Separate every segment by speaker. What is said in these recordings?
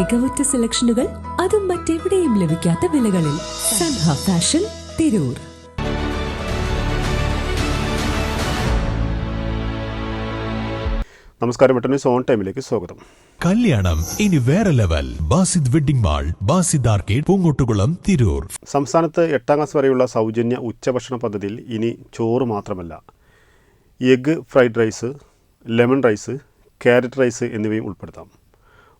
Speaker 1: മികവുറ്റ സെലക്ഷനുകൾ അതും മറ്റെവിടെയും ലഭിക്കാത്ത വിലകളിൽ സൻഹ ഫാഷൻ തിരൂർ.
Speaker 2: നമസ്കാരം വെട്ടന്യൂസ് സോൺ ടൈമിലേക്ക് സ്വാഗതം.
Speaker 3: കല്യാണം ഇനി വേറെ level. Basid wedding mall Basid arcade Poongottukulam Tirur.
Speaker 2: സംസ്ഥാനത്ത് എട്ടാം ക്ലാസ് വരെയുള്ള സൗജന്യ ഉച്ചഭക്ഷണ പദ്ധതിയിൽ ഇനി ചോറ് മാത്രമല്ല. Egg fried rice lemon rice carrot rice എന്നിവയും ഉൾപ്പെടുത്താം.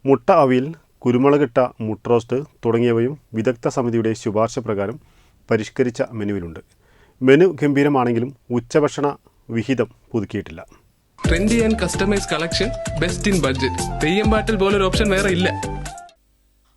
Speaker 2: മുട്ട അവിയൽ കുരുമുളകിട്ട മുട്രോസ്റ്റ് തുടങ്ങിയവയും വിദഗ്ധ സമിതിയുടെ ശുപാർശ പ്രകാരം പരിഷ്കരിച്ച മെനുവിലുണ്ട്. മെനു ഗംഭീരമാണെങ്കിലും ഉച്ചഭക്ഷണ വിഹിതം പുതുക്കിയിട്ടില്ല.
Speaker 4: Trendy and customise collection best in budget Theyyam പാട്ടിൽ പോലൊരു ഓപ്ഷൻ വേറെ ഇല്ല.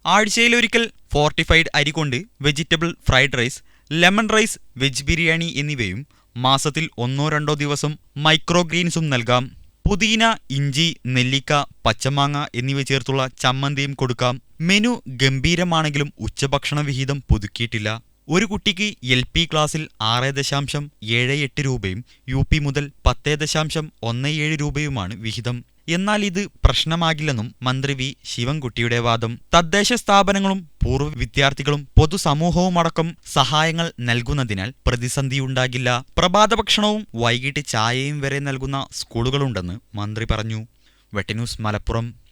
Speaker 5: ആഴ്ചയിൽ ഒരിക്കൽ ഫോർട്ടിഫൈഡ് അരി കൊണ്ട് vegetable fried rice lemon rice veg biryani എന്നിവയും മാസത്തിൽ ഒന്നോ രണ്ടോ ദിവസം മൈക്രോ ഗ്രീൻസും നൽകാം. പുതിന ഇഞ്ചി നെല്ലിക്ക പച്ചമാങ്ങ എന്നിവ ചേർത്തുള്ള ചമ്മന്തിയും കൊടുക്കാം. മെനു ഗംഭീരമാണെങ്കിലും ഉച്ചഭക്ഷണ വിഹിതം പുതുക്കിയിട്ടില്ല. ഒരു കുട്ടിക്ക് എൽ പി ക്ലാസ്സിൽ ആറ് ദശാംശം ഏഴ് എട്ട് രൂപയും യു പി മുതൽ പത്ത് ദശാംശം ഒന്ന് ഏഴ് രൂപയുമാണ് വിഹിതം. എന്നാൽ ഇത് പ്രശ്നമാകില്ലെന്നും മന്ത്രി വി ശിവൻകുട്ടിയുടെ വാദം. തദ്ദേശ സ്ഥാപനങ്ങളും പൂർവ വിദ്യാർത്ഥികളും പൊതുസമൂഹവുമടക്കം സഹായങ്ങൾ നൽകുന്നതിനാൽ പ്രതിസന്ധിയുണ്ടാകില്ല. പ്രഭാത ഭക്ഷണവും വൈകിട്ട് ചായയും വരെ നൽകുന്ന സ്കൂളുകളുണ്ടെന്ന് മന്ത്രി പറഞ്ഞു. വെട്ടന്യൂസ് മലപ്പുറം.